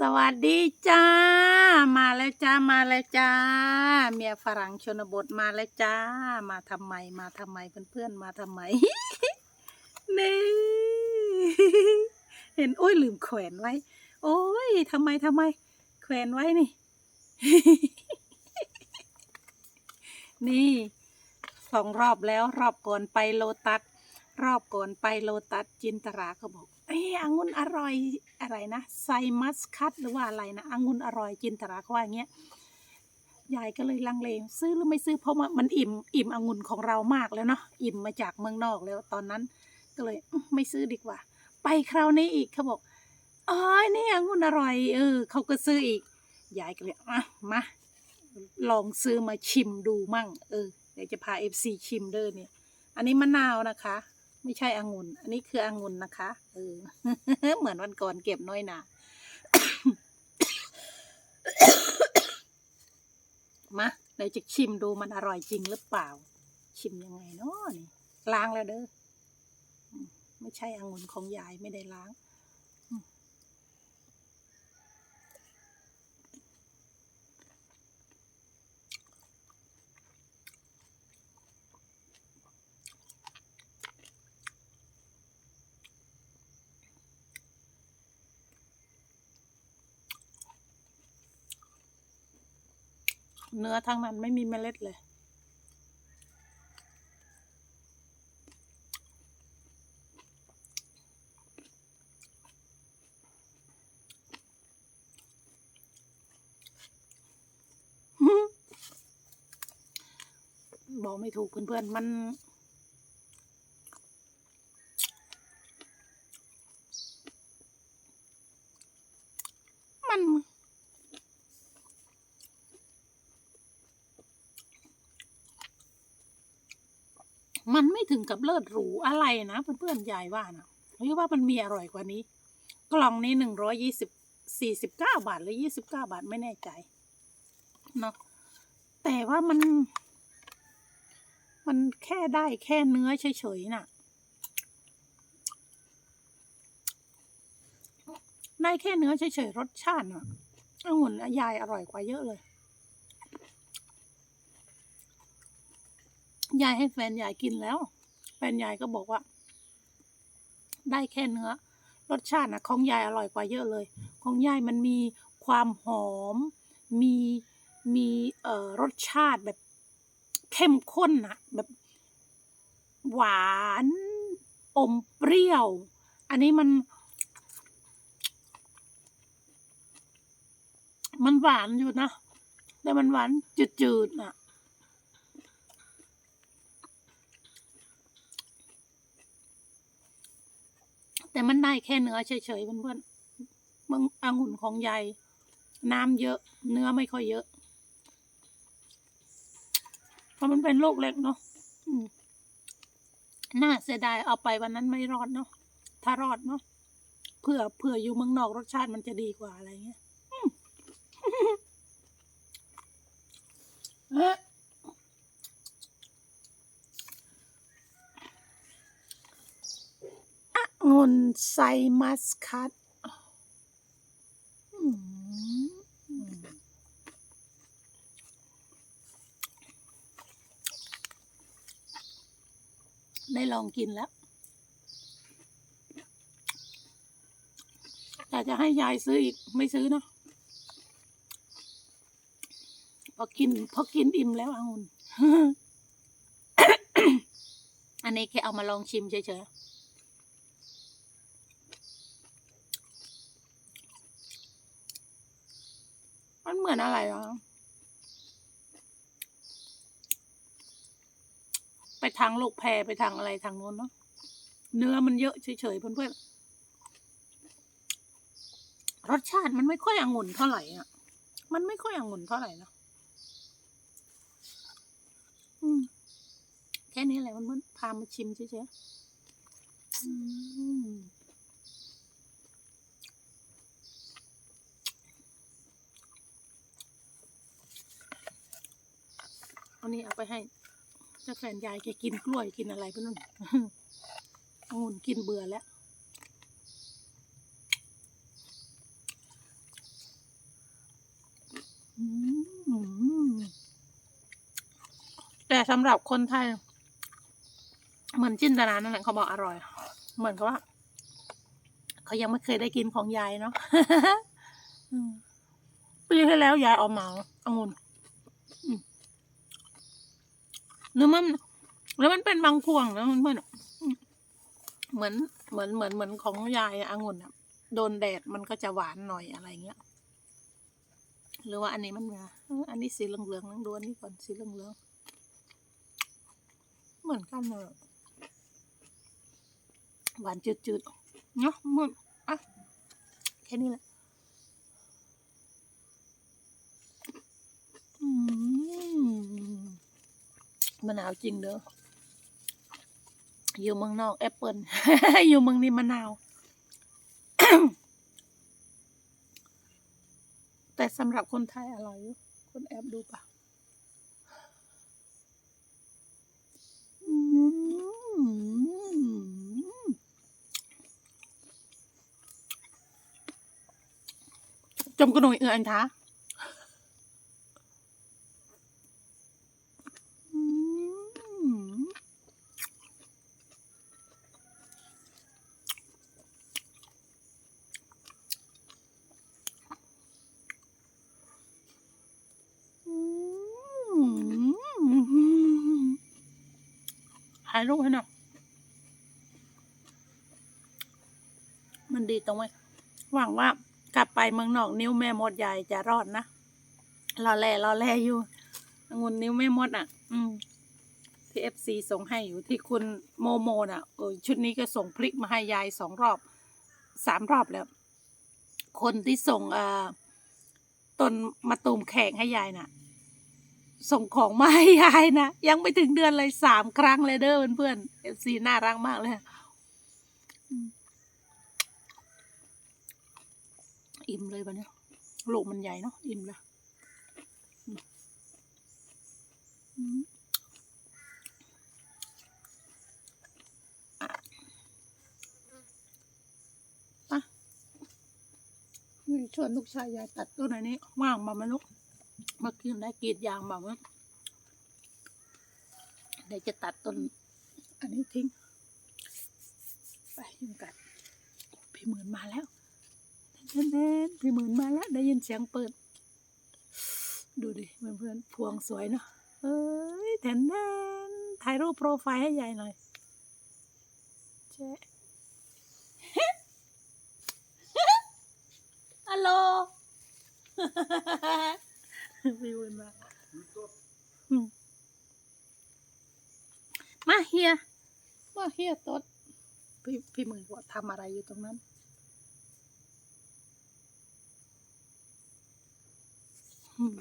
สวัสดีจ้า มาแล้วจ้ามาแล้วจ้า เมียฝรั่งชนบทมาแล้วจ้า มาทำไมมาทำไมเพื่อนๆมาทำไมนี่เห็นโอ้ยลืมแขวนไว้ โอ้ยทำไมทำไม แขวนไว้นี่ นี่สองรอบแล้วรอบก่อนไปโลตัสรอบก่อนไปโลตัสจินตราเขาบอก อ้องุ่นอร่อยอะไรนะไซมัสคัตหรือว่าอะไรนะองุ่นอร่อยจินตราเขาว่าอย่างเงี้ยยายก็เลยลังเลซื้อหรือไม่ซื้อเพราะว่ามันอิ่มอิ่มองุ่นของเรามากแล้วเนาะอิ่มมาจากเมืองนอกแล้วตอนนั้น ก็เลยไม่ซื้อดีกว่า ไปคราวนี้อีกเขาบอกอ๋อนี่องุ่นอร่อยเออเขาก็ซื้ออีกยายก็เลยอะมาลองซื้อมาชิมดูมั่ง เออเดี๋ยวจะพาเอฟซีชิมเด้อเนี่ย อันนี้มะนาวนะคะ ไม่ใช่องุ่น อันนี้คือองุ่นนะคะ เออ เหมือนวันก่อนเก็บน้อยหนามาเดี๋ยวจะชิมดูมันอร่อยจริงหรือเปล่า ชิมยังไงเนาะนี่ล้างแล้วเด้อ ไม่ใช่องุ่นของยายไม่ได้ล้าง เนื้อทั้งนั้นไม่มีเมล็ดเลย บอกไม่ถูกเพื่อนๆมัน มัน มันไม่ถึงกับเลิศหรูอะไรนะเพื่อนๆยายว่านะหรือว่ามันมีอร่อยกว่านี้ กล่องนี้หนึ่งร้อยยี่สิบสี่สิบเก้าบาทหรือยี่สิบเก้าบาทไม่แน่ใจเนาะแต่ว่ามัน มันแค่ได้แค่เนื้อเฉยๆน่ะ ได้แค่เนื้อเฉยๆรสชาติน่ะองุ่นยายอร่อยกว่าเยอะเลย ยายให้แฟนยายกินแล้ว แฟนยายก็บอกว่า ได้แค่เนื้อ รสชาตินะของยายอร่อยกว่าเยอะเลย ของยายมันมีความหอม มีมีเอ่อรสชาติแบบเข้มข้นนะแบบหวานอมเปรี้ยว อันนี้มัน มันหวานอยู่นะ แต่มันหวานจืดๆน่ะ แต่มันได้แค่เนื้อเฉยๆเพื่อนๆมึงองุ่นของยายน้ำเยอะ เนื้อไม่ค่อยเยอะ เพราะมันเป็นลูกเล็กเนาะน่าเสียดายเอาไปวันนั้นไม่รอดเนาะถ้ารอดเนาะเผื่อเผื่ออยู่เมืองนอกรสชาติมันจะดีกว่าอะไรเงี้ยม เอ๊ะอ งุ่นไซมัสคัตได้ลองกินแล้ว แต่จะให้ยายซื้ออีกไม่ซื้อเนาะพอกินพอกินอิ่มแล้วองุ่นอันนี้แค่เอามาลองชิมเฉยๆ มันเหมือนอะไรอะไปทางลูกแพรไปทางอะไรทางโน้นเนาะเนื้อมันเยอะเฉยๆเพื่อนๆรสชาติมันไม่ค่อยองุ่นเท่าไหร่อะ มันไม่ค่อยองุ่นเท่าไหร่นะแค่นี้แหละมันมันพามาชิมเฉยๆ เอาไปให้เจ้าแฟนยายแกกินกล้วยกินอะไรไปนู่นองุ่นกินเบื่อแล้วแต่สำหรับคนไทย เหมือนจินตนานั่นแหละเขาบอกอร่อย เหมือนกับว่า เขายังไม่เคยได้กินของยายเนาะปีที่แล้วยายเอาเมาอางุ่น หรือมัน แล้วมันเป็นบางพวงนะมันเหมือนเหมือนเหมือนเหมือนเหมือนของยายอะองุ่นอะโดนแดดมันก็จะหวานหน่อยอะไรเงี้ย หรือว่าอันนี้มันไงอออันนี้สีเหลืองๆนั่งดูอันนี้ก่อนสีเหลืองๆเหมือนกันเลยหวานจืดๆเนาะเหมือนอะแค่นี้แหละอืม มะนาวจริงเด้ออยู่เมืองนอกแอปเปิลอยู่เมืองนี้มะนาว แต่สำหรับคนไทยอร่อยอยู่คนแอบดูปะจมกระหน่ยเอืออันท้าอืมอืม ถ่ายรูปให้หน่อยมันดีตรงไหมหวังว่ากลับไปเมืองนอกนิ้วแม่มดใหญ่จะรอดนะรอแล่รอแลอยู่องุ่นนิ้วแม่มดอะ อืมที่เอฟซีส่งให้อยู่ที่คุณโมโมน่ะเออชุดนี้ก็ส่งพลิกมาให้ยายสองรอบสามรอบแล้ว คนที่ส่งเอ่อต้นมาตูมแขกให้ยายน่ะ ส่งของมาให้ยายนะยังไม่ถึงเดือนเลยสามครั้งเลยเด้อเพื่อนๆเอฟซีน่ารักมากเลยอิ่มเลยวันนี้ลูกมันใหญ่เนาะอิ่มเลยอืมอืมนี่ชวนลูกชายยายตัดต้นอันนี้ว่างมาไหมลูก มากินได้กรีดยางแบบว่าเดี๋ยวจะตัดต้น อันนี้ทิ้ง ไปยุงกัดพี่หมื่นมาแล้วเต้นเต้นพี่หมื่นมาแล้ว ได้ยินเสียงเปิด ดูดิเพื่อนๆพวงสวยเนาะเอ้ยแทนแทนถ่ายรูปโปรไฟล์ให้ยายหน่อยเจ๊ฮัลโหล พี่บุญมาอืมมาเฮียมาเฮียตดพี่พี่หมือว่าทำอะไรอยู่ตรงนั้นอืม